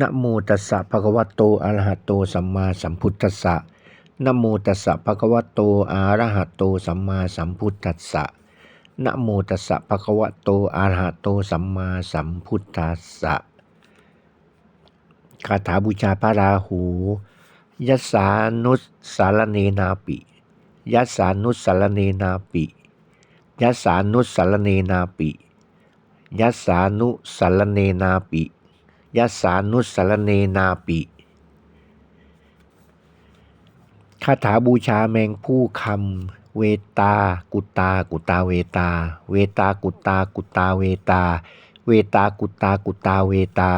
นะโมตัสสะภะคะวะโตอะระหะโตสัมมาสัมพุทธัสสะนะโมตัสสะภะคะวะโตอะระหะโตสัมมาสัมพุทธัสสะนะโมตัสสะภะคะวะโตอะระหะโตสัมมาสัมพุทธัสสะคาถาบูชาพระราหูยัสสานุสสารเนนาปิยัสสานุสสารเนนาปิยัสสานุสสารเนนาปิยัสสานุสารเนนาปิ ยัสานุสสารเนนาปิคาถาบูชาแมงผู้คำเวตา กุตา กุตาเวตา เวตากุตา กุตาเวตา เวตากุตา กุตาเวตา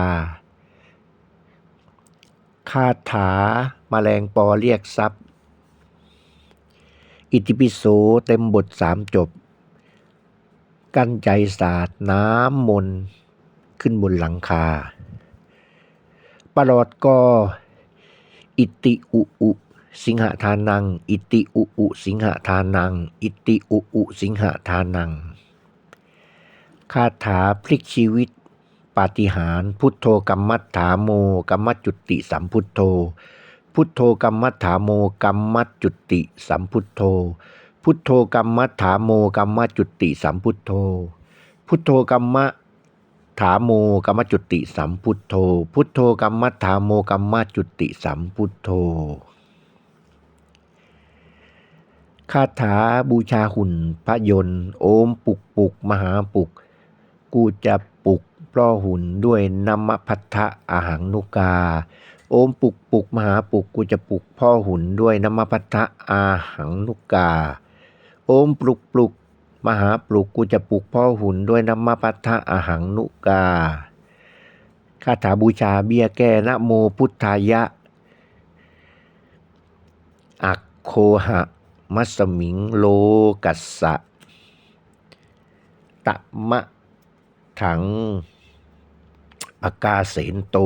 คาถาแมลงปอเรียกทรัพย์ อิติปิโสเต็มบทสามจบ กั้นใจศาสตร์น้ำมนขึ้นบนหลังคา ปลอดก็อิติอุอุสิงหทานัง อิติอุอุสิงหทานัง อิติอุอุสิงหทานัง คาถาพลิกชีวิต ปาฏิหาริพุทโธกัมมัฏฐาโมกัมมัจจุติสัมพุทโธ พุทโธกัมมัฏฐาโมกัมมัจจุติสัมพุทโธ พุทโธกัมมัฏฐาโมกัมมัจจุติสัมพุทโธ พุทโธกัมมะ ถาโมกัมมจุติสัมพุทโธ พุทโธกัมมัฏฐาโมกัมมจุติสัมพุทโธคาถาบูชาหุ่นพระยนต์โอมปุกปุกมหาปุก กูจะปุกปล้อหุ่นด้วยนัมพัทธะอาหังนุกา โอมปุกปุกมหาปุกกูจะปุกพ่อหุ่นด้วยนัมพัทธะอาหังนุกา โอมปลุกปลุก มหาปลุกกูจะปลุกพ่อหุ่นด้วยน้ำมะพัทธะอาหังนุกาคาถาบูชาเบี้ยแก้นะโมพุทธายะ อักโคหะ มัสมิงโลกัสสะตะมะถัง อากาเสนโต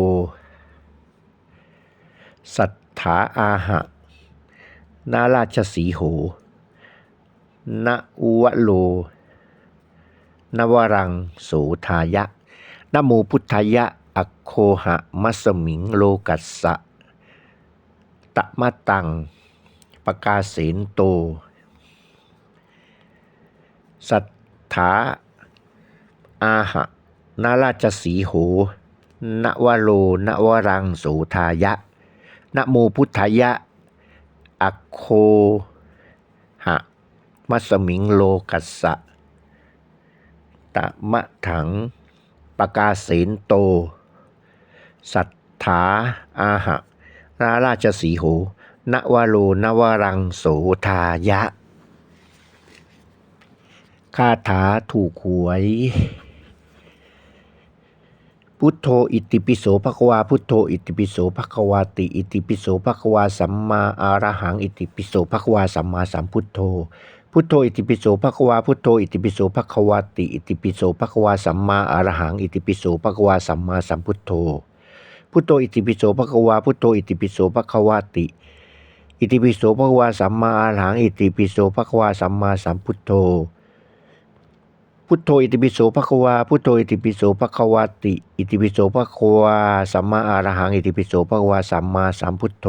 สัทธาอาหะ นาราชสีโห นอุวโล นวรังโสทายะนโมพุทธายะ อโคหะมัสมิงโลกัสสะ ตะมะตังปกาเสนโต สัทธาอาหะนาราชสีโหนวโลนวรังโสทายะนโมพุทธายะ อโค มัสมิงโลกัสสะ ตะมะถังปกาเสนโต สัทธาอาหะนาราชสีโหนวโลนวรังโสทายะ คาถาถูกหวย พุทโธอิติปิโสภควา พุทโธอิติปิโสภควาติ อิติปิโสภควาสัมมาอารหัง อิติปิโสภควาสัมมาสัมพุทโธ พุทโธอิติปิโสภควาพุทโธอิติปิโสภควาติอิติปิโสภควาสัมมาอระหังอิติปิโสภควาสัมมาสัมพุทโธพุทโธอิติปิโสภควาพุทโธอิติปิโสภควาติ อิติปิโสภควาสัมมาอระหังอิติปิโสภควาสัมมาสัมพุทโธพุทโธอิติปิโสภควาพุทโธอิติปิโสภควาติ อิติปิโสภควาสัมมาอระหังอิติปิโสภควาสัมมาสัมพุทโธ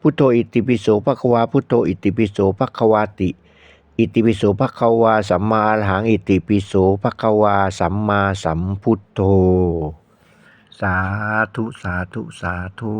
พุทโธอิติปิโสภควาพุทโธอิติปิโสภควาติ อิติปิโสภควาสัมมาอรหังอิติปิโสภควาสัมมาสัมพุทโธ สาธุสาธุสาธุ